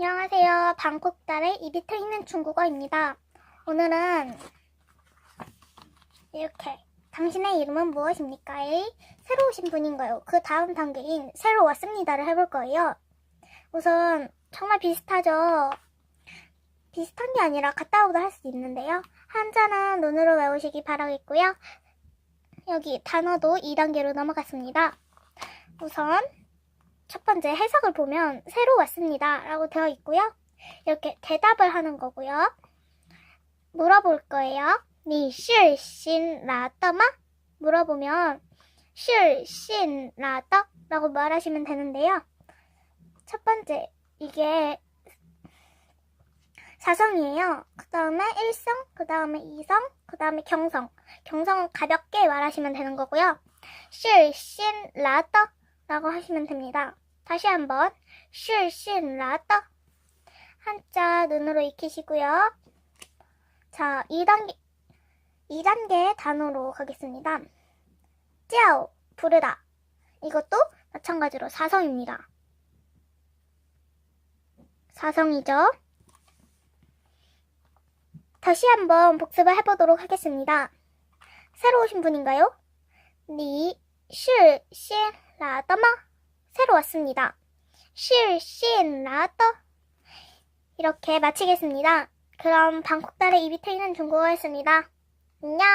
안녕하세요. 방콕달의 입이 트이는 중국어입니다. 오늘은 이렇게 당신의 이름은 무엇입니까? 의 새로 오신 분인가요? 그 다음 단계인 새로 왔습니다를 해볼 거예요. 우선 정말 비슷하죠? 비슷한 게 아니라 같다고도 할수 있는데요. 한자는 눈으로 외우시기 바라겠고요. 여기 단어도 2단계로 넘어갔습니다. 우선 첫 번째 해석을 보면 새로 왔습니다 라고 되어 있고요. 이렇게 대답을 하는 거고요. 물어볼 거예요. 니 실신 라더마? 물어보면 라더? 라고 말하시면 되는데요. 첫 번째 이게 사성이에요. 그 다음에 일성, 그 다음에 이성, 그 다음에 경성. 경성은 가볍게 말하시면 되는 거고요. 라더 라고 하시면 됩니다. 다시 한번 실신 라더 한자 눈으로 익히시고요. 자, 2단계 2단계 단어로 가겠습니다. 찌아오 부르다 이것도 마찬가지로 사성입니다. 사성이죠. 다시 한번 복습을 해보도록 하겠습니다. 새로 오신 분인가요? 니, 실, 신, 라더마 새로 왔습니다. 실, 신, 라더 이렇게 마치겠습니다. 그럼 방콕달의 입이 트이는 중국어였습니다. 안녕!